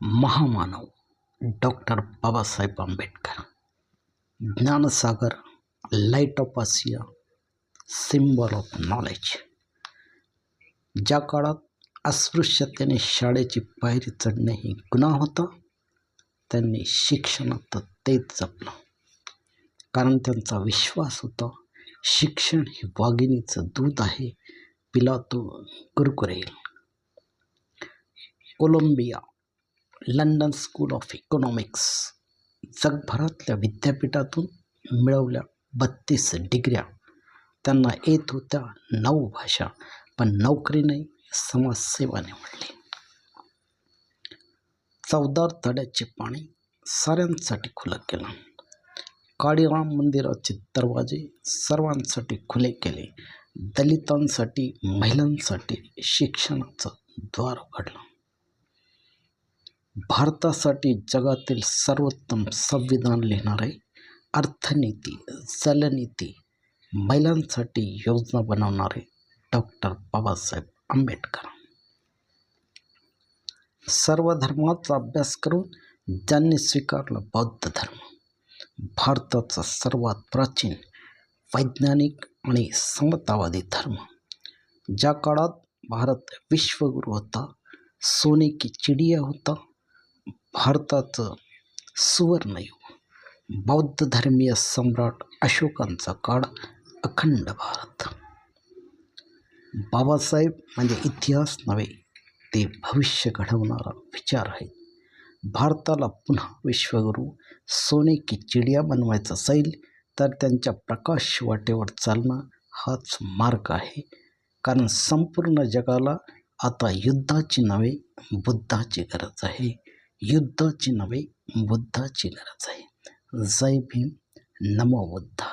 महामानव doctor Babasaheb Ambedkar. Gyansagar light of Asia symbol of knowledge ज्या काळात अस्पृश्यतेने शाळेची पायरी चढणे ही गुन्हा होता त्यांनी शिक्षणात तेच जपलं. कारण त्यांचा विश्वास होता शिक्षण हे वाघिणीचं दूध आहे पिला तो कुरकुरेल. Columbia London School of Economics जगभरातल्या विद्यापीठातून मिळवल्या बत्तीस डिग्र्या. त्यांना येत होत्या नऊ भाषा पण नोकरी नाही समाजसेवा निवडली चवदार तड्याचे पाणी साऱ्यांसाठी खुलं केलं. काळीराम मंदिराचे दरवाजे सर्वांसाठी खुले केले. दलितांसाठी महिलांसाठी शिक्षणाचं द्वार उघडलं. भारतासाठी जगातील सर्वोत्तम संविधान लिहिणारे अर्थनीती जलनीती महिलांसाठी योजना बनवणारे डॉक्टर बाबासाहेब आंबेडकर. सर्व धर्माचा अभ्यास करून ज्यांनी स्वीकारला बौद्ध धर्म भारताचा सर्वात प्राचीन वैज्ञानिक आणि समतावादी धर्म ज्या काळात भारत विश्वगुरू होता सोने की चिडिया होता भारताचं सुवर्णयुग. बौद्ध धर्मीय सम्राट अशोकांचा काळ अखंड भारत. बाबासाहेब म्हणजे इतिहास नव्हे ते भविष्य घडवणारा विचार आहे भारताला पुन्हा विश्वगुरू सोने की चिडिया बनवायचं असेल तर त्यांच्या प्रकाश वाटेवर चालणं हाच मार्ग आहे. कारण संपूर्ण जगाला आता युद्धाची नव्हे बुद्धाची गरज आहे. युद्धाची नव्हे बुद्धाची गरज आहे. जय भीम. नमो बुद्ध